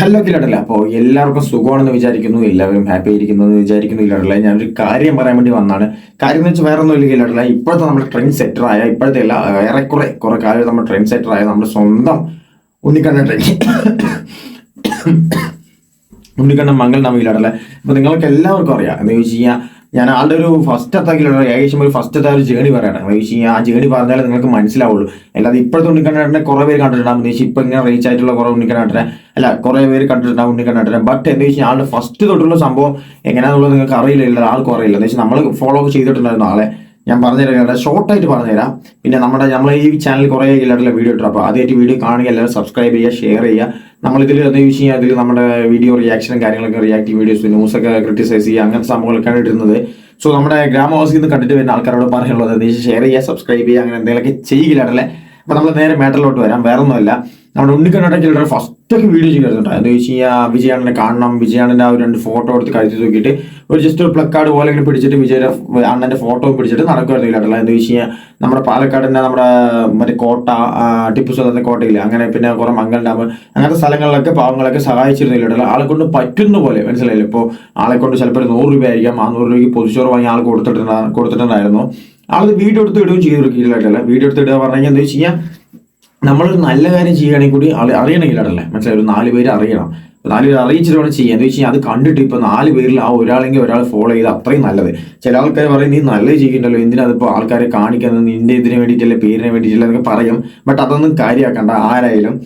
Hello കിലടല്ല. അപ്പോൾ എല്ലാവർക്കും സുഖമാണെന്ന് വിചാരിക്കുന്നു. എല്ലാവരും ഹാപ്പി ആയിരിക്കുന്നു എന്ന് വിചാരിക്കുന്നു കിലടല്ല. ഞാനൊരു കാര്യം പറയാൻ വേണ്ടി വന്നാണ്. കാര്യം എന്ന് വെച്ചാൽ വേറെ ഒന്നും ഇല്ല കിലടല്ല. ഇപ്പോഴത്തെ നമ്മുടെ ട്രെൻഡ് സെറ്റർ ആയ ഇപ്പോഴത്തെ എല്ലാ ഏറെക്കുറെ കുറെ കാലം നമ്മുടെ ട്രെൻഡ് സെറ്റർ ആയ നമ്മുടെ സ്വന്തം ഉണ്ണിക്കണ്ണ ട്രെൻഡ് ഉണ്ണിക്കണ്ണ മംഗൾ നമിയിലാണല്ലേ അപ്പൊ നിങ്ങൾക്ക് എല്ലാവർക്കും അറിയാം. എന്ന് ചോദിച്ചു കഴിഞ്ഞാൽ ഞാൻ ആളുടെ ഒരു ഫസ്റ്റ് അത്താക്കിലുള്ള ഏകദേശം ഒരു ഫസ്റ്റ് അത്താ ഒരു ജേണി പറയണം ആ ജേണി പറഞ്ഞാലേ നിങ്ങൾക്ക് മനസ്സിലാവുള്ളൂ. അല്ലാതെ ഇപ്പോഴത്തെ ഉണ്ണിക്കണ്ണേട്ടനെ കുറേ പേര് കണ്ടിട്ടുണ്ടാകും വെച്ചാൽ ഇപ്പൊ ഇങ്ങനെ റീച്ച് ആയിട്ടുള്ള കുറെ ഉണ്ണിക്കണ്ണേട്ടനെ. അല്ല കുറേ പേര് കണ്ടിട്ടുണ്ടാകും ഉണ്ണിക്കണ്ണേട്ടനെ. ബട്ട് എന്താ വെച്ചാൽ ആളുടെ ഫസ്റ്റ് തൊട്ടുള്ള സംഭവം എങ്ങനെയാണെന്നുള്ളത് നിങ്ങൾക്ക് അറിയില്ല ആൾക്കും അറിയില്ല. എന്ന് വെച്ചാൽ നമ്മൾ ഫോളോ ചെയ്തിട്ടുണ്ടായിരുന്നു ആളെ. ഞാൻ പറഞ്ഞുതരാം ഷോർട്ടായിട്ട് പറഞ്ഞുതരാം. പിന്നെ നമ്മുടെ നമ്മൾ ഈ ചാനൽ കുറേ എല്ലാവരുടെ വീഡിയോ ഇട്ടു അപ്പോൾ ആദ്യമായിട്ട് വീഡിയോ കാണുക എല്ലാവരും സബ്സ്ക്രൈബ് ചെയ്യുക ഷെയർ ചെയ്യുക. നമ്മളിതിൽ എന്താ യൂസ് കഴിഞ്ഞാൽ അതിൽ നമ്മുടെ വീഡിയോ റിയാക്ഷനും കാര്യങ്ങളൊക്കെ റിയാക്റ്റീവ് വീഡിയോസ് ന്യൂസൊക്കെ ക്രിട്ടിസൈസ് ചെയ്യുക അങ്ങനത്തെ സംഭവങ്ങളൊക്കെയാണ് ഇടുന്നത് സോ നമ്മുടെ ഗ്രാമവാസിയിൽ നിന്ന് കണ്ടിട്ട് വരുന്ന ആൾക്കാരോട് പറയാനുള്ളത് എന്താ ഷെയർ ചെയ്യുക സബ്സ്ക്രൈബ് ചെയ്യുക അങ്ങനെ എന്തെങ്കിലുമൊക്കെ ചെയ്യുകയില്ലാടല്ലേ അപ്പോൾ നമ്മൾ നേരെ മാറ്ററിലോട്ട് വരാം. വേറെ ഒന്നുമല്ല നമ്മുടെ ഉണ്ണിക്കണ്ണടക്കിലുള്ള ഫസ്റ്റ് ഒക്കെ വീഡിയോ ചെയ്യുന്നുണ്ട് എന്താ വെച്ച് കഴിഞ്ഞാൽ വിജയാണനെ കാണണം വിജയാണന്റെ ആ ഒരു രണ്ട് ഫോട്ടോ എടുത്ത് കഴുത്തി നോക്കിയിട്ട് ഒരു ജസ്റ്റ് ഒരു പ്ലക്കാർഡ് പോലെ ഇങ്ങനെ പിടിച്ചിട്ട് വിജയുടെ അണ്ണന്റെ ഫോട്ടോ പിടിച്ചിട്ട് നടക്കുമായിരുന്നു ഇല്ലാട്ടല്ല എന്താ വെച്ച് കഴിഞ്ഞാൽ നമ്മുടെ പാലക്കാടിന്റെ നമ്മുടെ മറ്റേ കോട്ട ടിപ്പു സുൽത്താന്റെ കോട്ടയില്ല അങ്ങനെ പിന്നെ കുറെ മംഗൾ ഡാം അങ്ങനത്തെ സ്ഥലങ്ങളിലൊക്കെ പാവങ്ങളൊക്കെ സഹായിച്ചിരുന്നില്ല ആളെ കൊണ്ട് പറ്റുന്ന പോലെ മനസ്സിലായില്ലേ? ഇപ്പോൾ ആളെ കൊണ്ട് ചിലപ്പോൾ ഒരു നൂറ് രൂപ ആയിരിക്കാം ആ നൂറ് രൂപയ്ക്ക് പൊതിച്ചോറ് വാങ്ങി ആൾ കൊടുത്തിട്ടുണ്ടാ കൊടുത്തിട്ടുണ്ടായിരുന്നു. ആൾ വീഡിയോ എടുത്ത് ഇടുകയും ചെയ്തു കൊടുക്കില്ലാട്ടല്ല വീഡിയോ എടുത്ത് ഇടുക പറഞ്ഞു കഴിഞ്ഞാൽ എന്താ വെച്ച് കഴിഞ്ഞാൽ നമ്മളൊരു നല്ല കാര്യം ചെയ്യുകയാണെങ്കിൽ കൂടി അറിയണമെങ്കിൽ അറിയണമെങ്കിലല്ലേ മനസ്സിലായി? ഒരു നാല് പേര് അറിയണം. നാല് പേര് അറിയിച്ചിട്ട് വേണം ചെയ്യാൻ എന്ന് വെച്ച് കഴിഞ്ഞാൽ അത് കണ്ടിട്ട് ഇപ്പൊ നാല് പേരിൽ ആ ഒരാളെങ്കിൽ ഒരാൾ ഫോളോ ചെയ്ത് അത്രയും നല്ലത്. ചില ആൾക്കാർ പറയും നീ നല്ലത് ചെയ്യുന്നുണ്ടല്ലോ എന്തിനാ അതിപ്പോൾ ആൾക്കാരെ കാണിക്കുന്നത്? നിന്റെ ഇതിന് വേണ്ടിയിട്ടല്ലേ പേരിന് വേണ്ടിയിട്ടല്ലേ? എന്നൊക്കെ പറയും. ബട്ട് അതൊന്നും കാര്യമാക്കണ്ട. ആരായാലും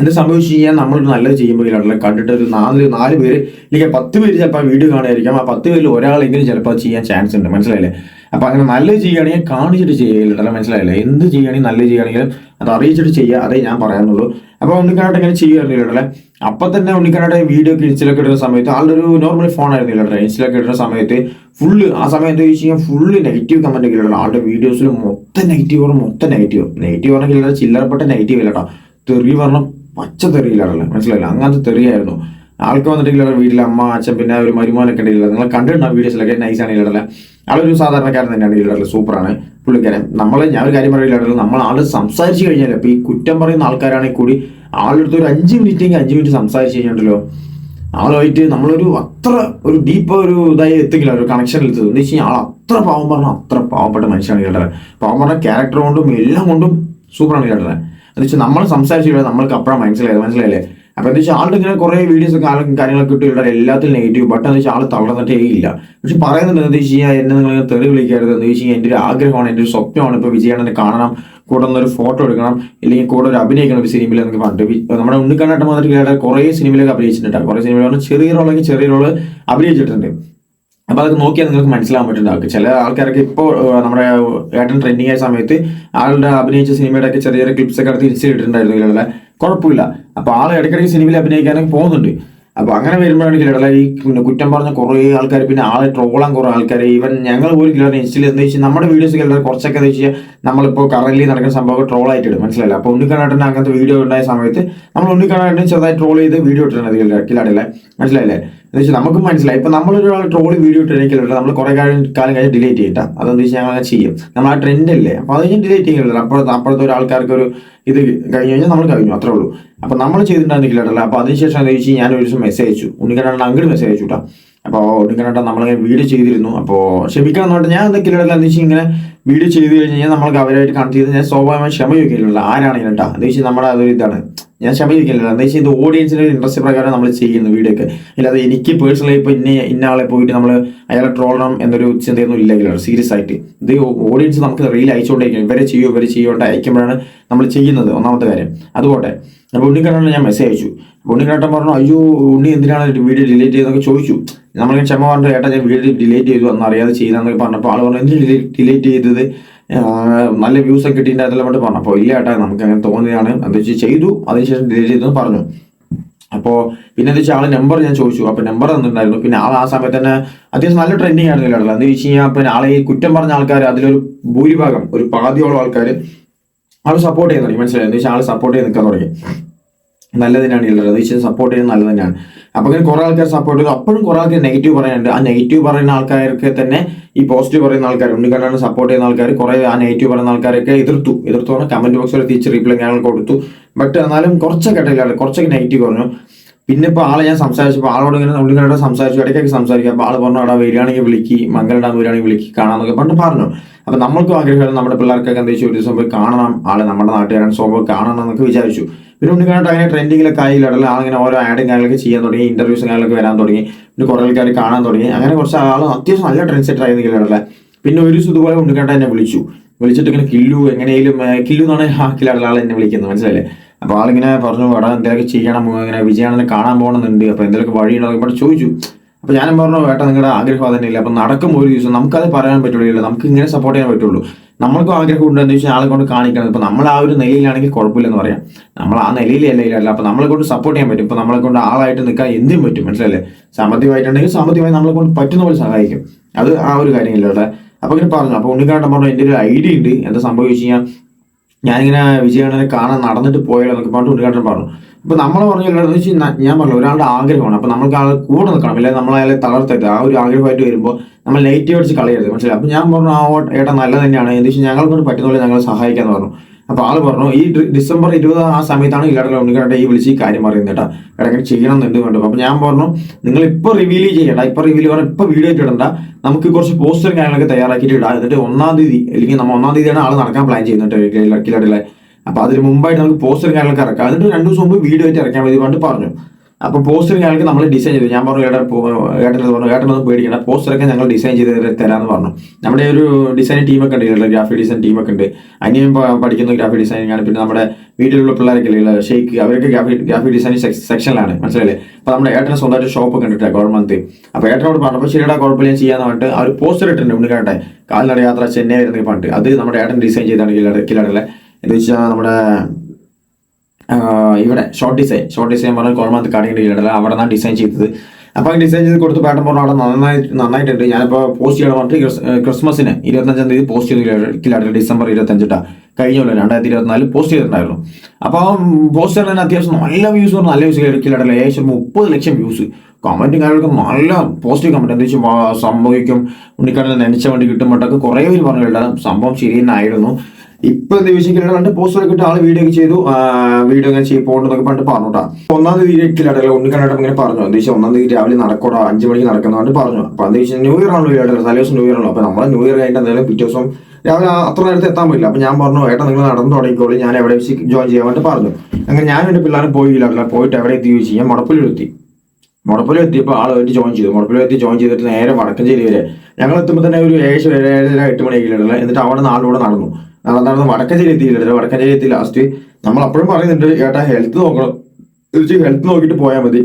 എന്ത് സംഭവിച്ചു കഴിഞ്ഞാൽ നമ്മൾ നല്ലത് ചെയ്യുമ്പോൾ കണ്ടിട്ട് ഒരു നാല് നാല് പേര് അല്ലെങ്കിൽ പത്ത് പേര് ചിലപ്പോൾ വീഡിയോ കാണുമായിരിക്കാം. ആ പത്ത് പേരിൽ ഒരാളെങ്കിലും ചിലപ്പോൾ ചെയ്യാൻ ചാൻസ് ഉണ്ട്. മനസ്സിലായില്ലേ? അപ്പൊ അങ്ങനെ നല്ലത് ചെയ്യുകയാണെങ്കിൽ കാണിച്ചിട്ട് ചെയ്യില്ല മനസ്സിലായില്ലേ? എന്ത് ചെയ്യുകയാണെങ്കിൽ നല്ലത് ചെയ്യുകയാണെങ്കിലും അത് അറിയിച്ചിട്ട് ചെയ്യുക. അതേ ഞാൻ പറയാനുള്ളൂ. അപ്പൊ ഉണ്ണിക്കാനായിട്ട് ഇങ്ങനെ ചെയ്യുകയായിരുന്നില്ലേ അപ്പൊ തന്നെ ഉണ്ണിക്കാനായിട്ട് വീഡിയോ ഒക്കെ ഇൻസ്റ്റലൊക്കെ ഇടുന്ന സമയത്ത് ആളുടെ ഒരു നോർമൽ ഫോൺ ആയിരുന്നില്ല ഇൻസ്റ്റലൊക്കെ ഇടുന്ന സമയത്ത് ഫുള്ള് ആ സമയം എന്താ വെച്ച് കഴിഞ്ഞാൽ ഫുള്ള് നെഗറ്റീവ് കമന്റ് ഒക്കെ ഇടണം. ആളുടെ വീഡിയോസിൽ മൊത്തം നെഗറ്റീവ് മൊത്തം നെഗറ്റീവ് നെഗറ്റീവ് പറഞ്ഞാൽ ചില്ലറപ്പെട്ട നെഗറ്റീവ് ഇല്ല കേട്ടോ. തെറി പറഞ്ഞ പച്ച തെറിയിലാണല്ലോ. മനസ്സിലായില്ല? അങ്ങനത്തെ തെറിയായിരുന്നു. ആൾക്ക് വന്നിട്ടില്ല വീട്ടിൽ അമ്മ അച്ഛൻ പിന്നെ ഒരു മരുമോനൊക്കെ ഉണ്ടെങ്കിൽ നിങ്ങൾ കണ്ടിട്ടുണ്ടാവും വീഡിയോസിലൊക്കെ നൈസാണ് ഇല്ലടല്ല? ആളൊരു സാധാരണക്കാരൻ തന്നെയാണ് ഇടല സൂപ്പറാണ് പുള്ളിക്കാരൻ. നമ്മൾ ഞാൻ ഒരു കാര്യം പറയില്ല നമ്മൾ ആൾ സംസാരിച്ചു കഴിഞ്ഞാൽ ഇപ്പൊ ഈ കുറ്റം പറയുന്ന ആൾക്കാരാണെങ്കിൽ കൂടി ആളെടുത്ത് ഒരു അഞ്ച് മിനിറ്റ് എങ്കിൽ അഞ്ച് മിനിറ്റ് സംസാരിച്ച് കഴിഞ്ഞിട്ടുണ്ടല്ലോ ആളുമായിട്ട് നമ്മളൊരു അത്ര ഒരു ഡീപ്പ് ഒരു ഇതായി എത്തിക്കില്ല ഒരു കണക്ഷൻ എത്തുന്നത് എന്ന് വെച്ച് കഴിഞ്ഞാൽ ആൾ അത്ര പാവം പറഞ്ഞാൽ അത്ര പാവപ്പെട്ട മനുഷ്യനാണ് കേട്ടത് പാവം പറഞ്ഞ ക്യാരക്ടർ കൊണ്ടും എല്ലാം കൊണ്ടും സൂപ്പറാണ് കേട്ടത് എന്ന് വെച്ചാൽ നമ്മൾ സംസാരിച്ചില്ല നമ്മൾക്ക് അപ്പഴാണ് മനസ്സിലായത് മനസ്സിലായില്ലേ? അപ്പൊ എന്താ വെച്ചാൽ ആളുടെ ഇങ്ങനെ കുറെ വീഡിയോസ് ഒക്കെ കാര്യങ്ങളൊക്കെ ഇട്ടില്ല എല്ലാത്തിലും നെഗറ്റീവ് ബട്ട് എന്താ വെച്ചാൽ ആൾ തളർന്നിട്ടേ ഇല്ല. പക്ഷെ പറയുന്നുണ്ട് എന്താ വെച്ച് കഴിഞ്ഞാൽ എന്നെ നിങ്ങൾ തെറി വിളിക്കരുത് എന്ന് വെച്ച് കഴിഞ്ഞാൽ എന്റെ ഒരു ആഗ്രഹമാണ് എന്റെ ഒരു സ്വപ്നമാണ് ഇപ്പൊ വിജയണ്ണനെ കാണണം കൂടെ ഒരു ഫോട്ടോ എടുക്കണം ഇല്ലെങ്കിൽ കൂടെ ഒരു അഭിനയിക്കണം ഒരു സിനിമയിൽ എന്നൊക്കെ പറഞ്ഞിട്ട്. നമ്മുടെ ഉണ്ണിക്കണ്ണാട്ട മാത്രം കുറെ സിനിമയിലൊക്കെ അഭിനയിച്ചിട്ടുണ്ട് കുറെ സിനിമയിലാണ് ചെറിയ റോളെങ്കിൽ ചെറിയ റോൾ അഭിനയിച്ചിട്ടുണ്ട്. അപ്പൊ അതൊക്കെ നോക്കിയാൽ നിങ്ങൾക്ക് മനസ്സിലാവാൻ പറ്റുന്നുണ്ടാവും ചില ആൾക്കാരൊക്കെ ഇപ്പോൾ നമ്മുടെ ഏട്ടൻ ട്രെൻഡിങ് ആയ സമയത്ത് ആളുടെ അഭിനയിച്ച സിനിമയുടെ ഒക്കെ ചെറിയ ചെറിയ ക്ലിപ്സ് ഒക്കെ അടുത്ത് ഇൻസ്റ്റയിൽ ഇട്ടിട്ടുണ്ടായിരുന്നു കുഴപ്പമില്ല. അപ്പൊ ആൾ ഇടയ്ക്കിടയ്ക്ക് സിനിമയിൽ അഭിനയിക്കാനൊക്കെ പോകുന്നുണ്ട്. അപ്പൊ അങ്ങനെ വരുമ്പോഴാണ് ഇല്ല ഈ പിന്നെ കുറ്റം പറഞ്ഞ കുറേ ആൾക്കാർ പിന്നെ ആളെ ട്രോളാൻ കുറേ ആൾക്കാർ ഈവൻ ഞങ്ങൾ പോലും ഇല്ല ഇൻസ്റ്റയിൽ എന്താ വെച്ചാൽ നമ്മുടെ വീഡിയോസ് കിട്ടുന്നത് കുറച്ചൊക്കെ എന്താ വെച്ചാൽ നമ്മളിപ്പോൾ കറന്റ് നടക്കുന്ന സംഭവം ട്രോൾ ആയിട്ട് ഇടും. മനസ്സിലായില്ല? അപ്പൊ ഉണ്ണിക്കണ്ണാട്ടൻ അങ്ങനത്തെ വീഡിയോ ഉണ്ടായ സമയത്ത് നമ്മൾ ഉണ്ണിക്കണ്ണാട്ടൻ ചെറുതായി ട്രോൾ ചെയ്ത് വീഡിയോ ഇട്ടിട്ടുണ്ട് കിലാടില്ലേ മനസ്സിലായില്ലേ? എന്ന് വെച്ചാൽ നമുക്ക് മനസ്സിലായി. ഇപ്പൊ നമ്മളൊരാൾ ട്രോളി വീഡിയോ ഇട്ടിരിക്കില്ല നമ്മൾ കുറെ കാലം കാലം കഴിഞ്ഞ് ഡിലീറ്റ് ചെയ്യട്ടാ. അതെന്ന് വെച്ചാൽ ഞങ്ങൾ അങ്ങനെ ചെയ്യും. നമ്മൾ ആ ട്രെൻഡ് അല്ലേ? അപ്പൊ അത് കഴിഞ്ഞ് ഡിലീറ്റ് ചെയ്യുന്നില്ല അപ്പുറത്ത് അപ്പുറത്തെ ഒരാൾക്കാർക്ക് ഒരു ഇത് കഴിഞ്ഞ് കഴിഞ്ഞാൽ നമ്മൾ കഴിഞ്ഞു. അത്രേ ഉള്ളൂ. അപ്പൊ നമ്മൾ ചെയ്തിട്ടുണ്ടായിരുന്നില്ല അപ്പൊ അതിനുശേഷം എന്താ വെച്ചാൽ ഞാൻ ഒരു ദിവസം മെസ്സേജ് അയച്ചു. ഉണ്ണിക്കണ്ണൻ അങ്ങോട്ട് മെസ്സേജ് അയച്ചു കേട്ടോ അപ്പോൾ ഉണ്ണിക്കണ്ണൻ നമ്മളിങ്ങനെ വീഡിയോ ചെയ്തിരുന്നു. അപ്പോൾ ക്ഷമിക്കണം എന്ന് ഞാൻ എന്തൊക്കെയുള്ള എന്താ വെച്ചാൽ ഇങ്ങനെ വീഡിയോ ചെയ്ത് കഴിഞ്ഞ് കഴിഞ്ഞാൽ നമ്മൾക്ക് അവരായിട്ട് കണക്ട് ചെയ്ത് ഞാൻ സ്വാഭാവികമായി ക്ഷമ ചോദിക്കില്ല ആരാണെങ്കിലും കേട്ടോ എന്താ വെച്ചാൽ നമ്മുടെ അതൊരു ഇതാണ്. ഞാൻ ക്ഷമ ചോദിക്കില്ല എന്താ വെച്ചാൽ ഇത് ഓഡിയൻസിന് ഒരു ഇൻട്രസ്റ്റ് പ്രകാരം നമ്മൾ ചെയ്യുന്നു വീഡിയോ ഒക്കെ. അല്ലാതെ എനിക്ക് പേഴ്സണലി ഇപ്പോൾ ഇന്ന ഇന്ന പോയിട്ട് നമ്മൾ അയാളെ ട്രോളണം എന്നൊരു ചിന്തയൊന്നും ഇല്ലെങ്കിലോ സീരിയസ് ആയിട്ട്. ഇത് ഓഡിയൻസ് നമുക്ക് റീൽ അയച്ചുകൊണ്ടിരിക്കും ഇവരെ ചെയ്യൂ ഇവരെ ചെയ്യുകൊണ്ട് അയക്കുമ്പോഴാണ് നമ്മൾ ചെയ്യുന്നത് ഒന്നാമത്തെ കാര്യം. അതുപോട്ടെ അപ്പോൾ ഞാൻ മെസ്സേജ് അയച്ചു. ഉണ്ണിക്കണ്ണൻ പറഞ്ഞു അയ്യോ ഉണ്ണി എന്തിനാണ് വീഡിയോ ഡിലീറ്റ് ചെയ്തെന്നൊക്കെ ചോദിച്ചു. നമ്മളിങ്ങനെ ക്ഷമ പറഞ്ഞു ഏട്ടാ ഞാൻ വീഡിയോ ഡിലീറ്റ് ചെയ്തു അന്ന് അറിയാതെ ചെയ്തെന്നൊക്കെ പറഞ്ഞപ്പോൾ ആൾ പറഞ്ഞു എന്ത് ഡിലീറ്റ് ചെയ്തത്? നല്ല വ്യൂസ് ഒക്കെ കിട്ടിയിട്ടുണ്ടായിരുന്നല്ലോ വേണ്ടി പറഞ്ഞു അപ്പോൾ ഇല്ല ഏട്ടാ നമുക്ക് അങ്ങനെ തോന്നിയതാണ്. എന്താ വെച്ചാൽ ചെയ്തു അതിനുശേഷം ഡിലീറ്റ് ചെയ്തു എന്ന് പറഞ്ഞു. അപ്പോൾ പിന്നെ എന്താ വെച്ചാൽ ആൾ നമ്പർ ഞാൻ ചോദിച്ചു അപ്പോൾ നമ്പർ തന്നിട്ടുണ്ടായിരുന്നു. പിന്നെ ആൾ ആ സമയത്ത് തന്നെ അത്യാവശ്യം നല്ല ട്രെൻഡിങ് ആയിരുന്നു കേട്ടോ എന്താ വെച്ച് കഴിഞ്ഞാൽ പിന്നെ ആളെ ഈ കുറ്റം പറഞ്ഞ ആൾക്കാർ അതിലൊരു ഭൂരിഭാഗം ഒരു പാതിയോളം ആൾക്കാർ ആൾ സപ്പോർട്ട് ചെയ്യാൻ തുടങ്ങി മനസ്സിലായി? എന്താ വെച്ചാൽ ആൾ സപ്പോർട്ട് ചെയ്ത് നിൽക്കാൻ തുടങ്ങി. നല്ലത് തന്നെയാണ് ഉള്ളത്. അത് സപ്പോർട്ട് ചെയ്യുന്നത് നല്ലത് തന്നെയാണ് അപ്പൊ ഇങ്ങനെ കുറെ ആൾക്കാർ സപ്പോർട്ട് ചെയ്തു. അപ്പോഴും കുറെ ആൾക്കാർ നെഗറ്റീവ് പറയാനുണ്ട് ആ നെഗറ്റീവ് പറയുന്ന ആൾക്കാർക്ക് തന്നെ ഈ പോസിറ്റീവ് പറയുന്ന ആൾക്കാർ ഉണ്ണിക്കണ്ണാണ് സപ്പോർട്ട് ചെയ്യുന്ന ആൾക്കാർ കുറെ ആ നെഗറ്റീവ് പറയുന്ന ആൾക്കാരൊക്കെ എതിർത്തു. എതിർത്തു പറഞ്ഞാൽ കമന്റ് ബോക്സിൽ തിരിച്ച് റീപ്ലൈ ഞങ്ങൾ കൊടുത്തു. ബട്ട് എന്നാലും കുറച്ചൊക്കെ ഇടയിലാണ് കുറച്ചൊക്കെ നെഗറ്റീവ് പറഞ്ഞു. പിന്നെ ഇപ്പോൾ ആളെ ഞാൻ സംസാരിച്ചപ്പോൾ ആളോട് ഇങ്ങനെ ഉള്ളിങ്ങനെ സംസാരിച്ചു ഇടയ്ക്കൊക്കെ സംസാരിക്കും. അപ്പോൾ ആൾ പറഞ്ഞു അവിടെ വരികയാണെങ്കിൽ വിളിക്ക് മംഗലുണ്ടാകുന്ന വരികയാണെങ്കിൽ വിളിക്ക് കാണാമെന്നൊക്കെ പണ്ട് പറഞ്ഞു. അപ്പോൾ നമ്മൾക്കും ആഗ്രഹം നമ്മുടെ പിള്ളേർക്കൊക്കെ എന്താ ഒരു ദിവസം പോയി കാണണം ആളെ നമ്മുടെ നാട്ടുകാരൻ സ്വഭാവം കാണണം എന്നൊക്കെ വിചാരിച്ചു. പിന്നെ ഉണ്ണിക്കാനായിട്ട് അങ്ങനെ ട്രെൻഡിങ്ങിലൊക്കെ ആയി ഇടല ആളിങ്ങനെ ഓരോ ആഡും കാര്യങ്ങളൊക്കെ ചെയ്യാൻ തുടങ്ങി ഇന്റർവ്യൂസും കാര്യങ്ങളൊക്കെ വരാൻ തുടങ്ങി പിന്നെ കുറേ ആൾക്കാർ കാണാൻ തുടങ്ങി. അങ്ങനെ കുറച്ച് ആൾ അത്യാവശ്യം നല്ല ട്രെൻഡ് സെറ്റർ ആയിരുന്നു ഇടല പിന്നെ ഒരു ദിവസം ഇതുപോലെ ഉണ്ണിക്കാട്ടെ എന്നെ വിളിച്ചു. വിളിച്ചിട്ട് ഇങ്ങനെ കില്ലു എങ്ങനെയും കില്ലു എന്നാണ് ആ കില്ലാടുള്ള ആൾ എന്നെ വിളിക്കുന്നത് മനസ്സിലല്ലേ അപ്പോൾ ആളിങ്ങനെ പറഞ്ഞു എടാ എന്തെങ്കിലുമൊക്കെ ചെയ്യണം ഇങ്ങനെ വിജയാണെന്ന് കാണാൻ പോകണമെന്നുണ്ട്. അപ്പോൾ എന്തെങ്കിലുമൊക്കെ വഴിയുണ്ടോ? ഇവിടെ ചോദിച്ചു. അപ്പോൾ ഞാനും പറഞ്ഞു ഏട്ടാ നിങ്ങളുടെ ആഗ്രഹം അതന്നെയില്ല അപ്പോൾ നടക്കും ഒരു ദിവസം നമുക്കത് പറയാൻ പറ്റുള്ളൂ നമുക്ക് ഇങ്ങനെ സപ്പോർട്ട് ചെയ്യാൻ പറ്റുള്ളൂ നമ്മൾക്കും ആഗ്രഹം ഉണ്ട്. എന്ന് വെച്ചാൽ ആളെ കൊണ്ട് കാണിക്കണം. ഇപ്പോൾ നമ്മൾ ആ ഒരു നിലയിലാണെങ്കിൽ കുഴപ്പമില്ലെന്ന് പറയാം. നമ്മൾ ആ നിലയിലല്ല അപ്പോൾ നമ്മളെ കൊണ്ട് സപ്പോർട്ട് ചെയ്യാൻ പറ്റും. ഇപ്പോൾ നമ്മളെ കൊണ്ട് ആളായിട്ട് നിൽക്കാൻ എന്തും പറ്റും. മനസ്സിലല്ലേ സാമ്പത്തികമായിട്ടുണ്ടെങ്കിൽ സാമ്പത്തികമായി നമ്മളെ കൊണ്ട് പറ്റുന്ന പോലെ സഹായിക്കും. അത് ആ ഒരു കാര്യമില്ല അവിടെ അപ്പോൾ ഇങ്ങനെ പറഞ്ഞു. അപ്പോൾ ഉണ്ണിക്കാട്ടൻ പറഞ്ഞു എന്റെ ഒരു ഐഡിയ ഉണ്ട്. എന്താ സംഭവിച്ചു കഴിഞ്ഞാൽ ഞാനിങ്ങനെ വിജയണ്ണനെ കാണാൻ നടന്നിട്ട് പോയാലോ എന്നൊക്കെ പറഞ്ഞിട്ട് ഉണ്ണിക്കാട്ടൻ പറഞ്ഞു. അപ്പൊ നമ്മൾ പറഞ്ഞു എന്ന് ഞാൻ പറഞ്ഞു ഒരാളുടെ ആഗ്രഹമാണ്. അപ്പൊ നമുക്ക് ആൾ കൂടെ നിൽക്കണം. അല്ലെങ്കിൽ നമ്മൾ അയാളെ തളർത്തരുത്. ആ ഒരു ആഗ്രഹമായിട്ട് വരുമ്പോൾ നമ്മൾ ലൈറ്റ് അടിച്ച് കളയരുത്. മനസ്സിലായി? അപ്പൊ ഞാൻ പറഞ്ഞു ആ ഏട്ടാ നല്ലത് തന്നെയാണ്. എന്താ വെച്ചാൽ ഞങ്ങളെ കൊണ്ട് പറ്റുന്ന പോലെ പറഞ്ഞു. അപ്പൊ ആൾ പറഞ്ഞു ഈ ഡിസംബർ ഇരുപത് ആ സമയത്താണ് ഇല്ലാതെ ഉണ്ണിക്കാട്ടെ ഈ വിളിച്ച് ഈ കാര്യം പറയുന്നത് കേട്ടോ. ഇടയ്ക്ക് ചെയ്യണം എന്നുണ്ട് വേണ്ടു അപ്പൊ ഞാൻ പറഞ്ഞു നിങ്ങൾ ഇപ്പൊ റിവീൽ ചെയ്യണ്ട. ഇപ്പൊ റിവീൽ പറഞ്ഞാൽ ഇപ്പൊ വീഡിയോ ഇട്ടിടണ്ട നമുക്ക് കുറച്ച് പോസ്റ്ററും കാര്യങ്ങളൊക്കെ തയ്യാറാക്കിയിട്ട് ഇടാം. എന്നിട്ട് ഒന്നാം തീയതി അല്ലെങ്കിൽ നമ്മൾ ഒന്നാം തീയതിയാണ് ആൾ നടക്കാൻ പ്ലാൻ ചെയ്യുന്നത് കിലാടിലെ അപ്പൊ അതിന് മുമ്പായിട്ട് നമുക്ക് പോസ്റ്ററും കാര്യങ്ങളൊക്കെ ഇറക്കാം. എന്നിട്ട് രണ്ടു ദിവസം മുമ്പ് വീഡിയോ ആയിട്ട് ഇറക്കാൻ വേണ്ടി പറഞ്ഞു. അപ്പൊ പോസ്റ്റർ ഞങ്ങൾക്ക് നമ്മൾ ഡിസൈൻ ചെയ്തു. ഞാൻ പറഞ്ഞു ഏട്ടൻ ഏട്ടൻ പറഞ്ഞു ഏട്ടനൊന്നും പേടിക്കണം പോസ്റ്ററൊക്കെ ഞങ്ങൾ ഡിസൈൻ ചെയ്ത് തരാമെന്ന് പറഞ്ഞു. നമ്മുടെ ഒരു ഡിസൈൻ ടീമൊക്കെ ഉണ്ട് ഗ്രാഫിക് ഡിസൈൻ ടീമൊക്കെ ഉണ്ട്. പ- പഠിക്കുന്ന ഗ്രാഫിക് ഡിസൈനിങ് ആണ് പിന്നെ നമ്മുടെ വീട്ടിലുള്ള പിള്ളേരൊക്കെ ഇല്ല ഷെയ്ക്ക് അവരൊക്കെ ഗ്രാഫിക് ഗ്രാഫിക് ഡിസൈൻ സെക്ഷനിലാണ് മനസ്സിലായില്ലേ? അപ്പൊ നമ്മുടെ ഏട്ടൻ സ്വന്തമായിട്ട് ഷോപ്പൊക്കെ കണ്ടിട്ട് ഗവൺമെന്റ് അപ്പൊ ഏട്ടനോട് പറഞ്ഞപ്പോൾ ശരിയുടെ കുഴപ്പമില്ല ചെയ്യാന്ന് പറഞ്ഞിട്ട് ആ ഒരു പോസ്റ്റർ ഇട്ടിട്ടുണ്ട്. ഉണ്ണിക്കാട്ടെ കാൽനട യാത്ര ചെന്നൈ വരുന്ന പറഞ്ഞിട്ട് അത് നമ്മുടെ ഏട്ടൻ ഡിസൈൻ ചെയ്താണ് കിലാട് കിലാടിലെ എന്ന് വെച്ചാൽ നമ്മുടെ ഇവിടെ ഷോർട്ട് ഡിസൈൻ ഷോർട്ട് ഡിസൈൻ പറഞ്ഞാൽ കോളമാത്ത് കടയുടെ കിലാടല്ല അവിടെ നിന്നാണ് ഡിസൈൻ ചെയ്തത്. അപ്പോൾ ഡിസൈൻ ചെയ്ത് കൊടുത്ത് പാട്ടം പറഞ്ഞു അവിടെ നന്നായി നന്നായിട്ടുണ്ട്. ഞാനിപ്പോൾ പോസ്റ്റ് ചെയ്യണം പറഞ്ഞിട്ട് ക്രിസ്- ക്രിസ്മസിന് ഇരുപത്തഞ്ചാം തീയതി പോസ്റ്റ് ചെയ്ത് ഡിസംബർ ഇരുപത്തഞ്ചിട്ടാ കഴിഞ്ഞ കൊല്ലം രണ്ടായിരത്തി ഇരുപത്തിനാലിൽ പോസ്റ്റ് ചെയ്തിട്ടുണ്ടായിരുന്നു അപ്പോൾ പോസ്റ്റ് തന്നെ അത്യാവശ്യം നല്ല വ്യൂസ് പറഞ്ഞു നല്ല വ്യൂസ് കിലാടിൽ ഏകദേശം മുപ്പത് ലക്ഷം വ്യൂസ് കമന്റും കാര്യങ്ങളൊക്കെ നല്ല പോസിറ്റീവ് കമന്റ് എന്താ വെച്ചാൽ സംഭവിക്കും. ഉണ്ണിക്കടലിൽ നനച്ച വണ്ടി കിട്ടുമ്പോഴൊക്കെ കുറേ പേര് പറഞ്ഞു സംഭവം ശരി തന്നെ ആയിരുന്നു. ഇപ്പൊ എന്താ ചോദിച്ചാൽ രണ്ട് പോസ്റ്റർ ഒക്കെ ഇട്ട് ആൾ വീഡിയോ ഒക്കെ ചെയ്തു. വീഡിയോ ഇങ്ങനെ ചെയ്ത് പോകണ്ടെന്നൊക്കെ പണ്ട് പറഞ്ഞോട്ടാ ഒന്നാം തീയതി കിലാടല്ല ഉണ്ണിക്കണ്ണാട്ടം ഇങ്ങനെ പറഞ്ഞു. എന്താ വെച്ചാൽ ഒന്നാം തീയതി രാവിലെ നടക്കണോ അഞ്ച് മണിക്ക് നടക്കുന്നതുകൊണ്ട് പറഞ്ഞു. അപ്പൊ എന്താ വെച്ചാൽ ന്യൂ ഇയർ ആണല്ലോ കിലാടല്ല തലേ ദിവസം ന്യൂ ഇയർ ആണല്ലോ. അപ്പൊ നമ്മളെ ന്യൂ ഇയർ കഴിഞ്ഞിട്ട് എന്തായാലും പിറ്റേ ദിവസം രാവിലെ അത്ര നേരത്തെ എത്താൻ പറ്റില്ല. അപ്പൊ ഞാൻ പറഞ്ഞു ഏട്ടാ നിങ്ങൾ നടന്നു തുടങ്ങിക്കോളി. ഞാൻ എവിടെ വെച്ച് ജോയിൻ ചെയ്യാൻ വേണ്ടി പറഞ്ഞു. അങ്ങനെ ഞാൻ എന്റെ പിള്ളേരും പോയില്ല. പോയിട്ട് എവിടെ എത്തി ചോദിച്ചു. ഞാൻ മുടപ്പിലെത്തി മുടപ്പിലും എത്തിയപ്പോൾ വേണ്ടി ജോയിൻ ചെയ്തു. മുടപ്പിലും എത്തി ജോയിൻ ചെയ്തിട്ട് നേരെ വടക്കഞ്ചേരി വരെ. ഞങ്ങൾ എത്തുമ്പോൾ തന്നെ ഒരു ഏഴ് ഏഴര എട്ട് മണിയൊക്കെ എന്നിട്ട് അവിടെ നിന്ന് നടന്നു. നടന്ന് നടന്ന് വടക്കഞ്ചേരി എത്തിയില്ല വടക്കഞ്ചേരി എത്തി ലാസ്റ്റ് നമ്മൾ അപ്പോഴും പറയുന്നുണ്ട് ഏട്ടാ ഹെൽത്ത് നോക്കണം. ഹെൽത്ത് നോക്കിയിട്ട് പോയാൽ മതി.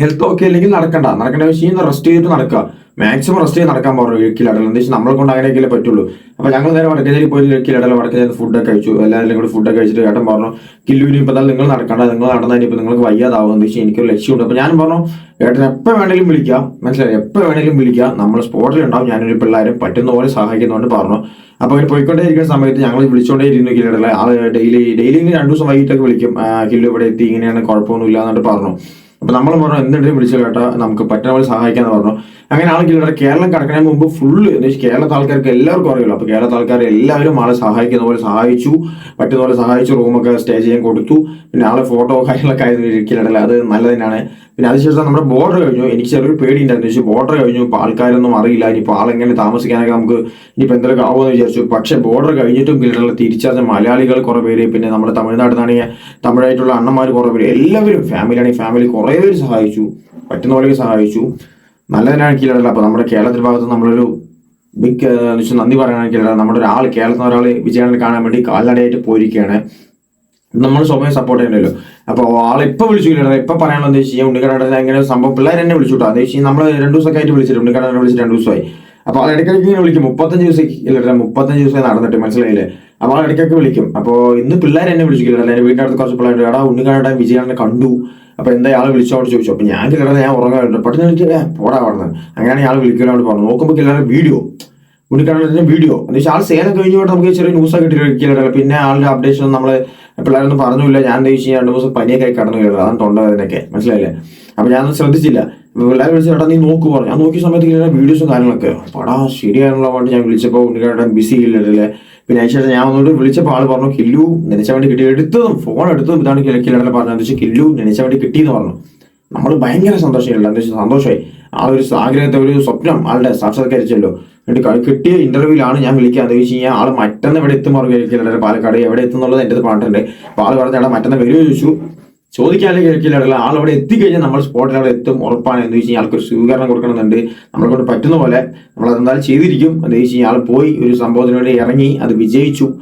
ഹെൽത്ത് ഓക്കെ അല്ലെങ്കിൽ നടക്കണ്ട. നടക്കേണ്ട വിഷയം റെസ്റ്റ് ചെയ്തിട്ട് നടക്കുക. മാക്സിമം റെസ്റ്റ് ചെയ്ത് നടക്കാൻ പറഞ്ഞു കിലടൽ എന്താ വെച്ചാൽ നമ്മളെ കൊണ്ട് അങ്ങനെയൊക്കെ പറ്റുള്ളൂ. അപ്പൊ ഞങ്ങൾ നേരെ വടക്കേരി പോയി ഇടുക്കിലടൽ വടക്കേരി ഫുഡൊക്കെ കഴിച്ചു. എല്ലാവരും കൂടി ഫുഡൊക്കെ കഴിച്ചിട്ട് ഏട്ടൻ പറഞ്ഞു കില്ലുവിന് ഇപ്പൊ തന്നെ നിങ്ങൾ നടക്കണ്ട. നിങ്ങൾ നടന്നതിന് ഇപ്പൊ നിങ്ങൾക്ക് വയ്യാതാവും. എന്താ വെച്ചാൽ എനിക്കൊരു ലക്ഷ്യമുണ്ട്. അപ്പൊ ഞാൻ പറഞ്ഞു ഏട്ടൻ എപ്പോൾ വേണേലും വിളിക്കാം. മനസ്സിലായി? എപ്പോൾ വേണേലും വിളിക്കാം. നമ്മൾ സ്പോട്ടിൽ ഉണ്ടാവും ഞാനൊരു പിള്ളേരും പറ്റുന്ന പോലെ സഹായിക്കുന്നതുകൊണ്ട് പറഞ്ഞു. അപ്പൊ ഇങ്ങനെ പോയിക്കൊണ്ടേയിരിക്കുന്ന സമയത്ത് ഞങ്ങൾ വിളിച്ചോണ്ടേ ഇരുന്നു കില്ലടല ആ ഡെയിലി ഡെയിലി രണ്ടു ദിവസം വൈകിട്ടൊക്കെ വിളിക്കും. കില്ലു ഇവിടെ എത്തി ഇങ്ങനെയാണ് കുഴപ്പമൊന്നുമില്ല എന്നിട്ട് പറഞ്ഞു. അപ്പൊ നമ്മൾ പറഞ്ഞു എന്തെങ്കിലും വിളിച്ചു കേട്ടോ നമുക്ക് പറ്റുന്ന പോലെ സഹായിക്കാന്ന് പറഞ്ഞു. അങ്ങനെ ആൾ ഇവിടെ കേരളം കടക്കുന്നതിന് മുമ്പ് ഫുള്ള് കേരളത്തെ ആൾക്കാർക്ക് എല്ലാവർക്കും അറിയുള്ളൂ അപ്പൊ കേരളത്തെ ആൾക്കാർ എല്ലാവരും ആളെ സഹായിക്കുന്ന പോലെ സഹായിച്ചു. പറ്റുന്ന പോലെ സഹായിച്ചു റൂമൊക്കെ സ്റ്റേ ചെയ്യാൻ കൊടുത്തു. പിന്നെ ആളെ ഫോട്ടോ കാര്യങ്ങളൊക്കെ ആയിരുന്നു കില്ലടല അത് നല്ല തന്നെയാണ് പിന്നെ അതിനുശേഷം നമ്മുടെ ബോർഡർ കഴിഞ്ഞു. എനിക്ക് ചെറിയൊരു പേടി ഉണ്ടായിരുന്നു പക്ഷേ ബോർഡർ കഴിഞ്ഞു. ഇപ്പൊ ആൾക്കാരൊന്നും അറിയില്ല. ഇനിയിപ്പോൾ ആളെങ്ങനെ താമസിക്കാനൊക്കെ നമുക്ക് ഇനിയിപ്പോൾ എന്തെങ്കിലും ആവുമെന്ന് വിചാരിച്ചു. പക്ഷേ ബോർഡർ കഴിഞ്ഞിട്ടും കില്ലടല തിരിച്ചറിഞ്ഞ മലയാളികൾ കുറെ പേര് പിന്നെ നമ്മുടെ തമിഴ്നാട്ടിൽ നിന്നാണെങ്കിൽ തമിഴായിട്ടുള്ള അണ്ണന്മാർ കുറെ പേര് എല്ലാവരും ഫാമിലി ആണെങ്കിൽ ഫാമിലി കുറെ പേര് സഹായിച്ചു പറ്റുന്ന പോലെ സഹായിച്ചു. നല്ല തന്നെയാണ് അപ്പോൾ അപ്പൊ നമ്മുടെ കേരളത്തിന്റെ ഭാഗത്ത് നമ്മളൊരു ബിഗ് നന്ദി പറയുകയാണെങ്കിൽ നമ്മുടെ ഒരാൾ കേരളത്തിൽ ഒരാൾ വിജയനെ കാണാൻ വേണ്ടി കാൽനടയായിട്ട് പോയിരിക്കുകയാണ്. നമ്മൾ സ്വയം സപ്പോർട്ട് ചെയ്യണമല്ലോ അപ്പോൾ ആൾ ഇപ്പൊ വിളിച്ചു കില്ലട ഇപ്പൊ പറയാനുള്ള എന്താ വെച്ചാൽ ഉണ്ണിക്കട എങ്ങനെ സംഭവം പിള്ളേർ എന്നെ വിളിച്ചു കേട്ടോ. അത് വെച്ചാൽ നമ്മൾ രണ്ട് ദിവസമൊക്കെ ആയിട്ട് വിളിച്ചിട്ട് ഉണ്ണിക്കട വിളിച്ചിട്ട് രണ്ട് ദിവസമായി. അപ്പോൾ ആൾ ഇടയ്ക്കിടയ്ക്ക് ഇങ്ങനെ വിളിക്കും. മുപ്പത്തഞ്ച് ദിവസം ഇല്ല മുപ്പത്തഞ്ച് ദിവസം നടന്നിട്ട് മനസ്സിലായില്ലേ? അപ്പോൾ ആൾ ഇടയ്ക്കൊക്കെ വിളിക്കും. അപ്പോൾ ഇന്ന് പിള്ളേർ എന്നെ വിളിച്ചില്ല എന്റെ വീടിന്റെ അടുത്ത് കുറച്ച് പിള്ളേർ എടാ ഉണ്ണിക്കട വിജയനെ കണ്ടു. അപ്പൊ എന്താ ആൾ വിളിച്ചോണ്ട് ചോദിച്ചു. അപ്പൊ ഞാൻ കിളറ ഞാൻ ഉറങ്ങാറുണ്ട്. പെട്ടെന്ന് എനിക്ക് പോടാ അവിടെ അങ്ങനെയാണ് ആൾ വിളിക്കലോട് പറഞ്ഞു. നോക്കുമ്പോൾ കില്ലട വീഡിയോ. ഉണ്ണിക്കണ്ണന്റെ വീഡിയോ. എന്ന് വെച്ചാൽ ആൾ സേലം കഴിഞ്ഞുകൊണ്ട് നമുക്ക് ചെറിയ ന്യൂസൊക്കെ കിട്ടിയില്ല പിന്നെ ആളുടെ അപ്ഡേഷൻ നമ്മൾ പിള്ളേരൊന്നും പറഞ്ഞില്ല. ഞാൻ എന്താ വെച്ചാൽ രണ്ട് ദിവസം പനിയൊക്കെ കടന്നു കയറുക അതാണ് തൊണ്ടവേദനയൊക്കെ. മനസ്സിലായില്ലേ? അപ്പൊ ഞാനൊന്നും ശ്രദ്ധിച്ചില്ല. അപ്പൊ വിളിച്ച് ചേട്ടാ നീ നോക്ക് പറഞ്ഞു. ഞാൻ നോക്കിയ സമയത്ത് ഇങ്ങനെ വീഡിയോസും കാര്യങ്ങളൊക്കെ. പടാ ശരിയാണല്ലോ പാട്ട് ഞാൻ വിളിച്ചപ്പോൾ ഉണ്ണിക്കണ്ണൻ ബിസി ഇല്ലല്ലേ? പിന്നെ അതിനുശേഷം ഞാൻ ഒന്നുകൂടി വിളിച്ചപ്പോൾ ആൾ പറഞ്ഞു കില്ലു നനച്ച വേണ്ടി കിട്ടി. എടുത്തതും ഫോൺ എടുത്തതും ഇതാണ് കില്ലടല പറഞ്ഞത്. വെച്ചാൽ കില്ലു നനച്ച വേണ്ടി കിട്ടിയെന്ന് പറഞ്ഞു. നമ്മൾ ഭയങ്കര സന്തോഷമില്ല എന്താ വെച്ചാൽ സന്തോഷമായി. ആ ഒരു ആഗ്രഹത്തെ ഒരു സ്വപ്നം ആളുടെ സാക്ഷാത്കരിച്ചല്ലോ എന്നിട്ട് കിട്ടിയ ഇന്റർവ്യൂലാണ് ഞാൻ വിളിക്കുക എന്താ വെച്ച് കഴിഞ്ഞാൽ ആൾ മറ്റന്ന് എവിടെ എത്തും പറഞ്ഞു. പാലക്കാട് എവിടെ എത്തുന്നുള്ളത് എന്റെ അടുത്ത് പറഞ്ഞിട്ടുണ്ട്. അപ്പോൾ ആൾ പറഞ്ഞ മറ്റന്ന് വരുമോ ചോദിച്ചു. ചോദിക്കാനേ കേൾക്കില്ല ആൾ അവിടെ എത്തിക്കഴിഞ്ഞാൽ നമ്മൾ സ്പോട്ടിൽ അവിടെ എത്തും ഉറപ്പാണ്. എന്ന് വെച്ച് കഴിഞ്ഞാൽ ആൾക്കൊരു സ്വീകരണം കൊടുക്കണമെന്നുണ്ട്. നമ്മളെ കൊണ്ട് പറ്റുന്ന പോലെ നമ്മൾ അതെന്തായാലും ചെയ്തിരിക്കും. എന്ന് വെച്ച് ആൾ പോയി ഒരു സംഭവത്തിന് വേണ്ടി ഇറങ്ങി അത് വിജയിച്ചു.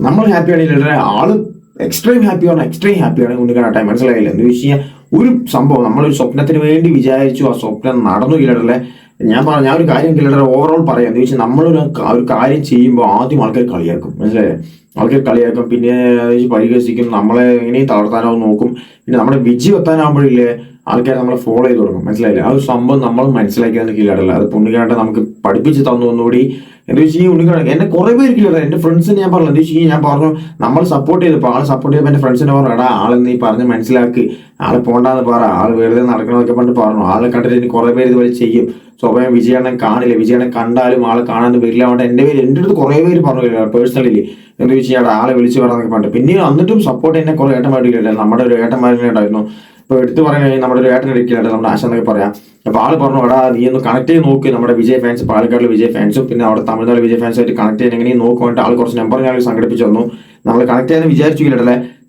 നമ്മൾ ഹാപ്പി ആണെങ്കിൽ ആൾ എക്സ്ട്രീം ഹാപ്പി ആണ് എക്സ്ട്രീം ഹാപ്പി ഹാപ്പിയാണ് ടൈം മനസ്സിലായില്ല. എന്ന് വെച്ച് ഒരു സംഭവം നമ്മളൊരു സ്വപ്നത്തിന് വേണ്ടി വിചാരിച്ചു ആ സ്വപ്നം നടന്നു ഇല്ലടല്ലേ ഞാൻ പറഞ്ഞു ഞാൻ ഒരു കാര്യം ഇല്ലട ഓവറോൾ പറയാം. എന്ന് വെച്ചാൽ നമ്മളൊരു ഒരു കാര്യം ചെയ്യുമ്പോൾ ആദ്യം ആൾക്കാർ കളിയാക്കും. മനസ്സിലായേ? ആൾക്കാർ കളിയാക്കും. പിന്നെ പരിഹസിക്കും. നമ്മളെ എങ്ങനെയും തളർത്താനോ നോക്കും. പിന്നെ നമ്മുടെ വിജി എത്താനാകുമ്പോഴില്ലേ ആൾക്കാർ നമ്മളെ ഫോളോ ചെയ്ത് തുടങ്ങും. മനസ്സിലായില്ലേ? ആ ഒരു സംഭവം നമ്മൾ മനസ്സിലാക്കിയാൽ കീഴടല്ല അത് പുണ്ണിക്കാട്ടെ നമുക്ക് പഠിപ്പിച്ച് തന്നു ഒന്നുകൂടി. എന്താ വെച്ച് കഴിഞ്ഞാൽ ഉണ്ണിക്കാട് എന്നെ കുറെ പേര് കീഴടാ എന്റെ ഫ്രണ്ട്സിന് ഞാൻ പറഞ്ഞു എന്താ വെച്ച് ഞാൻ പറഞ്ഞു നമ്മൾ സപ്പോർട്ട് ചെയ്തപ്പോൾ ആൾ സപ്പോർട്ട് ചെയ്തപ്പോൾ എന്റെ ഫ്രണ്ട്സിനെ പറഞ്ഞു എടാ ആളെ നീ പറഞ്ഞ് മനസ്സിലാക്കി. ആൾ പോണ്ടാന്ന് പറ. ആൾ വെറുതെ നടക്കണമെന്നൊക്കെ പറഞ്ഞിട്ട് പറഞ്ഞു. ആളെ കണ്ടിട്ട് കുറെ പേര് ഇതുപോലെ ചെയ്യും. സ്വഭാവം വിജയണ്ണൻ കാണില്ല? വിജയണ്ണൻ കണ്ടാലും ആളെ കാണാൻ വരില്ല. അതുകൊണ്ട് എന്റെ പേര് എന്റെ അടുത്ത് കുറെ പേര് പറഞ്ഞു പേഴ്സണലി എന്താ കഴിഞ്ഞാൽ ആളെ വിളിച്ച് പറഞ്ഞൊക്കെ പറഞ്ഞിട്ട്. പിന്നീട് എന്നിട്ടും സപ്പോർട്ട് എന്നെ കുറെ ഏട്ടന്മാരില്ല നമ്മുടെ ഒരു ഏട്ടന്മാരിനെ ഉണ്ടായിരുന്നു ഇപ്പൊ എടുത്തു പറയുകയാണെങ്കിൽ നമ്മുടെ ഒരു ഏട്ടൻ ഇരിക്കുന്നുണ്ട് നമ്മുടെ ആശ എന്നൊക്കെ പറയാം. അപ്പൊ ആൾ പറഞ്ഞു എടാ നീ ഒന്ന് കണക്ട് ചെയ്ത് നോക്ക്. നമ്മുടെ വിജയ ഫാൻസ് പാലക്കാടിലെ വിജയ ഫാൻസും പിന്നെ അവിടെ തമിഴ്നാട് വിജയ് ആയിട്ട് കണക്ട് ചെയ്യാൻ എങ്ങനെയും നോക്കുവായിട്ട് ആൾ കുറച്ച് നമ്പർ ഞാൻ സംഘടിപ്പിച്ചു തന്നു. നമ്മൾ കണക്ട് ചെയ്യാൻ വിചാരിച്ചു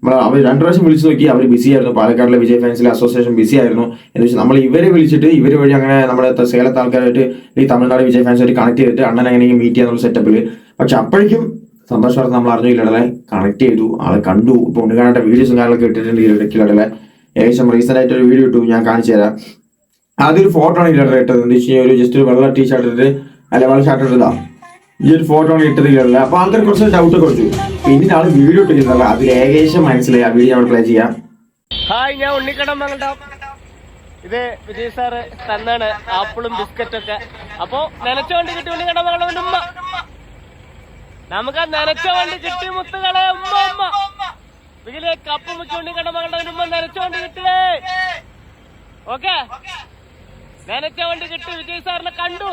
നമ്മൾ അവർ രണ്ടു പ്രാവശ്യം വിളിച്ചു നോക്കി. അവർ ബിസി ആയിരുന്നു. പാലക്കാടിലെ വിജയ ഫാൻസിലെ അസോസിയേഷൻ ബിസി ആയിരുന്നു. എന്ന് വെച്ചാൽ നമ്മൾ ഇവരെ വിളിച്ചിട്ട് ഇവർ വഴി അങ്ങനെ നമ്മുടെ സേലത്തെ ആൾക്കാരായിട്ട് ഈ തമിഴ്നാട് വിജയ് ആയിട്ട് കണക്ട് ചെയ്തിട്ട് അണ്ണൻ എങ്ങനെയെങ്കിലും മീറ്റ് ചെയ്യാന്നുള്ള സെറ്റപ്പിൽ പക്ഷെ അപ്പോഴേക്കും സന്തോഷമായിട്ട് നമ്മൾ അറിഞ്ഞു ഇല്ലടലെ. കണക്ട് ചെയ്തു. ആളെ കണ്ടു. ഇപ്പൊ ഉണ്ണിക്കാനായിട്ട് വീഡിയോസും കാര്യങ്ങളൊക്കെ ഇട്ടിട്ടുണ്ട് ഇടയ്ക്കിലടലെ ഏകദേശം റീസെന്റ് ആയിട്ട് ഒരു വീഡിയോ ഇട്ടു. ഞാൻ കാണിച്ചു തരാം. ആദ്യം ഫോട്ടോ ആണ് ഇല്ലടലെ ഇട്ടത്. എന്താ വെച്ച് ഒരു ജസ്റ്റ് ഒരു വെള്ള ടീ ഷർട്ട് ഇട്ടിട്ട് അല്ല വെള്ള ഷർട്ട് ഇട്ടതാ. ഈ ഒരു ഫോട്ടോ ആണ് ഇട്ടത് ഇല്ലടലെ. അപ്പൊ ആൾക്കാർ കുറച്ച് ഡൗട്ട് കുറച്ചു പിന്നെ ആൾ വീഡിയോ ഇട്ടിരുന്നല്ല അതിൽ ഏകദേശം മനസ്സിലായി. ആ വീഡിയോ നമ്മൾ പ്ലേ ചെയ്യാം. ഹായ് ഞാൻ ഉണ്ണിക്കടം ഇത് വിജയ് സാറ് തന്നാണ് ആപ്പിളും ബിസ്ക്കറ്റൊക്കെ. അപ്പോ നനച്ചോണ്ട് കിട്ടി ഉണ്ണിക്കടം ഉമ്മ. നമുക്ക് ആ നനച്ച വണ്ടി കിട്ടി മുത്തുകളെ ഉമ്മ ഉമ്മ. ഇതിലെ കപ്പ് മുക്കി കണ്ട മകളുടെ ഉമ്മ നനച്ച വണ്ടി കിട്ടിയേ. ഓക്കെ? നനച്ച വണ്ടി കിട്ടി വിജയ് സാറിനെ കണ്ടു.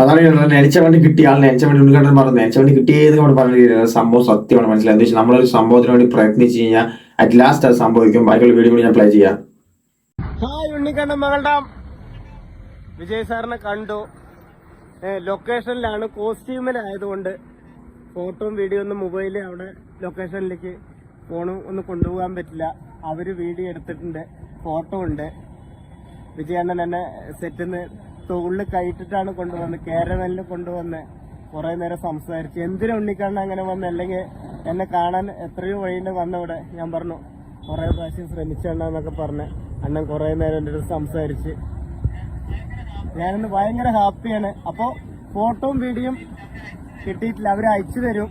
അതാണ് നനച്ച വണ്ടി കിട്ടിയ ആൾ നനച്ച വണ്ടി ഉണ്ണിക്കണ്ണൻ പറഞ്ഞു. നനച്ച വണ്ടി കിട്ടിയത് കൊണ്ട് പറഞ്ഞു സംഭവം സത്യമാണ് മനസ്സിലായി? എന്താ വെച്ചാൽ നമ്മളൊരു സംഭവത്തിന് വേണ്ടി പ്രയത്നിച്ചു കഴിഞ്ഞാൽ അറ്റ് ലാസ്റ്റ് അത് സംഭവിക്കും. ബാക്കിയുള്ള വീഡിയോ കൂടി ഞാൻ പ്ലേ ചെയ്യാം. ഹായ് ഉണ്ണിക്കണ്ണൻ മകളുടെ വിജയ് സാറിനെ കണ്ടു. ലൊക്കേഷനിലാണ് കോസ്റ്റ്യൂമിലായതുകൊണ്ട് ഫോട്ടോയും വീഡിയോ ഒന്നും മൊബൈലിൽ അവിടെ ലൊക്കേഷനിലേക്ക് ഫോണും ഒന്നും കൊണ്ടുപോകാൻ പറ്റില്ല. അവർ വീഡിയോ എടുത്തിട്ടുണ്ട് ഫോട്ടോ ഉണ്ട്. വിജയണ്ണൻ എന്നെ സെറ്റിൽ നിന്ന് തോളിൽ കയറ്റിട്ടാണ് കൊണ്ടുവന്നത് കേരവനിൽ കൊണ്ടുവന്ന് കുറെ നേരം സംസാരിച്ച്. എന്തിനാ ഉണ്ണിക്കണ്ണ അങ്ങനെ വന്ന്? അല്ലെങ്കിൽ എന്നെ കാണാൻ എത്രയോ വഴിയുണ്ട് വന്നവിടെ. ഞാൻ പറഞ്ഞു കുറെ പ്രാവശ്യം ശ്രമിച്ചെണ്ണന്നൊക്കെ പറഞ്ഞ് അണ്ണൻ കുറെ നേരം എന്റെ അടുത്ത് സംസാരിച്ച് ഞാനിന്ന് ഭയങ്കര ഹാപ്പിയാണ്. അപ്പോൾ ഫോട്ടോയും വീഡിയോയും കിട്ടിയിട്ടില്ല. അവർ അയച്ചു തരും.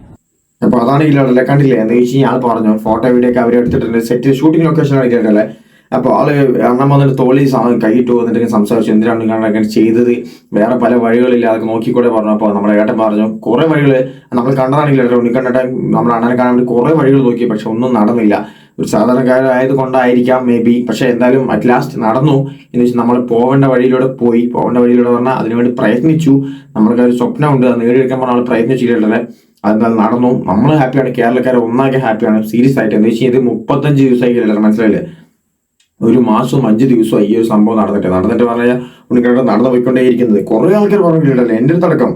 അപ്പൊ അതാണ് ഇല്ല കണ്ടില്ലേ? വെച്ച് ഞാൻ പറഞ്ഞു ഫോട്ടോ വീഡിയോ ഒക്കെ അവർ എടുത്തിട്ടുണ്ട്. സെറ്റ് ഷൂട്ടിംഗ് ലൊക്കേഷൻ ആയിട്ടല്ലേ അപ്പൊ ആൾ അണ്ണൻ വന്നിട്ട് തോളി കൈയിട്ട് വന്നിട്ട് സംസാരിച്ചു എന്തിനാണ് അങ്ങനെ ചെയ്തത്? വേറെ പല വഴികളില്ല അതൊക്കെ നോക്കിക്കൂടെ പറഞ്ഞു. അപ്പൊ നമ്മുടെ ഏട്ടൻ പറഞ്ഞു കുറെ വഴികൾ നമ്മൾ കണ്ടതാണെങ്കിലും ഉണ്ണിക്കണ്ടെ നമ്മൾ അണ്ണനെ കാണാൻ വേണ്ടി കുറെ വഴികൾ നോക്കി പക്ഷെ ഒന്നും നടന്നില്ല. ഒരു സാധാരണക്കാരായത് കൊണ്ടായിരിക്കാം മേ ബി പക്ഷെ എന്തായാലും അറ്റ് ലാസ്റ്റ് നടന്നു. എന്ന് വെച്ചാൽ നമ്മൾ പോവേണ്ട വഴിയിലൂടെ പോയി. പോവേണ്ട വഴിയിലൂടെ പറഞ്ഞാൽ അതിനുവേണ്ടി പ്രയത്നിച്ചു. നമ്മൾക്ക് ഒരു സ്വപ്നമുണ്ട് അത് നേടിയെടുക്കാൻ പറഞ്ഞാൽ പ്രയത്നിച്ചിട്ടുള്ളത് അതെന്തായാലും നടന്നു. നമ്മൾ ഹാപ്പിയാണ് കേരളക്കാരെ ഒന്നാകെ ഹാപ്പിയാണ് സീരിയസ് ആയിട്ട്. എന്താ വെച്ചാൽ ഇത് മുപ്പത്തഞ്ച് ദിവസമായി മനസ്സിലായില്ലേ? ഒരു മാസം അഞ്ച് ദിവസവും ഈ ഒരു സംഭവം നടന്നിട്ട്. നടന്നിട്ട് പറഞ്ഞാൽ ഉണ്ണിക്കണ്ട നടന്നു പോയിക്കൊണ്ടേയിരിക്കുന്നത്. കുറേ ആൾക്കാർ പറഞ്ഞിട്ടുണ്ടല്ലോ എന്റെ അടുത്തടക്കം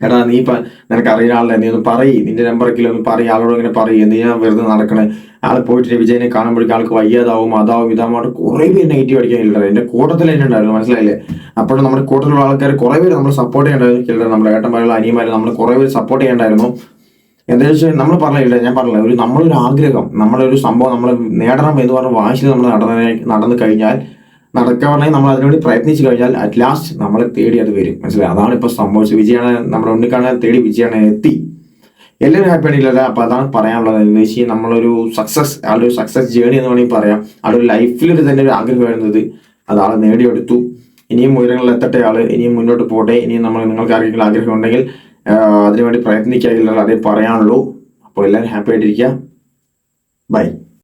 എടാ നീ ഇപ്പം നിനക്ക് അറിയുന്ന ആളല്ലേ നീ ഒന്ന് പറയ്. നിന്റെ നമ്പറൊക്കെ ഒന്ന് പറയും ആളോട് ഇങ്ങനെ പറയും. നീ ഞാൻ വെറുതെ നടക്കണേ. ആൾ പോയിട്ട് വിജയനെ കാണുമ്പോഴേക്കും ആൾക്ക് വയ്യാതാവും അതാവും ഇതാവുമായിട്ട് കുറെ പേര് നെഗറ്റീവ് അടിക്കാനില്ല എന്റെ കൂട്ടത്തിൽ തന്നെ ഉണ്ടായിരുന്നു മനസ്സിലായില്ലേ? അപ്പോഴും നമ്മുടെ കൂട്ടത്തിലുള്ള ആൾക്കാർ കുറെ പേര് നമ്മൾ സപ്പോർട്ട് ചെയ്യേണ്ടായിരുന്നു. നമ്മുടെ ഏട്ടന്മാരുള്ള അനിയന്മാരെ നമ്മൾ കുറെ പേര് സപ്പോർട്ട് ചെയ്യേണ്ടായിരുന്നു. എന്താ വെച്ചാൽ നമ്മൾ പറഞ്ഞില്ല ഞാൻ പറഞ്ഞില്ല ഒരു നമ്മളൊരു ആഗ്രഹം നമ്മളൊരു സംഭവം നമ്മൾ നേടണം എന്ന് പറഞ്ഞ വാശി നമ്മൾ നടന്ന നടന്നു കഴിഞ്ഞാൽ നടക്കാണെങ്കിൽ നമ്മൾ അതിനുവേണ്ടി പ്രയത്നിച്ചു കഴിഞ്ഞാൽ അറ്റ് ലാസ്റ്റ് നമ്മളെ തേടി അത് വരും. മനസ്സിലായി? അതാണ് ഇപ്പൊ സംഭവിച്ചത്. വിജയാണ് നമ്മുടെ ഉണ്ണിക്കാണാൻ തേടി വിജയാണ് എത്തി. എല്ലാവരും ഹാപ്പി ആണെങ്കിലല്ല അപ്പൊ അതാണ് പറയാനുള്ളത്. എന്ന് വെച്ചാൽ നമ്മളൊരു സക്സസ് ആളുടെ ഒരു സക്സസ് ജേണി എന്ന് വേണമെങ്കിൽ പറയാം. ആളുടെ ലൈഫിൽ ഒരു തന്നെ ഒരു ആഗ്രഹമായിരുന്നത്. അത് ആൾ നേടിയെടുത്തു. ഇനിയും ഉയരങ്ങളിൽ എത്തട്ടെ ആൾ. ഇനിയും മുന്നോട്ട് പോട്ടെ ഇനിയും നമ്മൾ നിങ്ങൾക്ക് ആർക്കെങ്കിലും ആഗ്രഹം ഉണ്ടെങ്കിൽ അതിനുവേണ്ടി പ്രയത്നിക്കുക അതേ പറയാനുള്ളൂ. അപ്പോൾ എല്ലാവരും ഹാപ്പി ആയിട്ടിരിക്കുക. ബൈ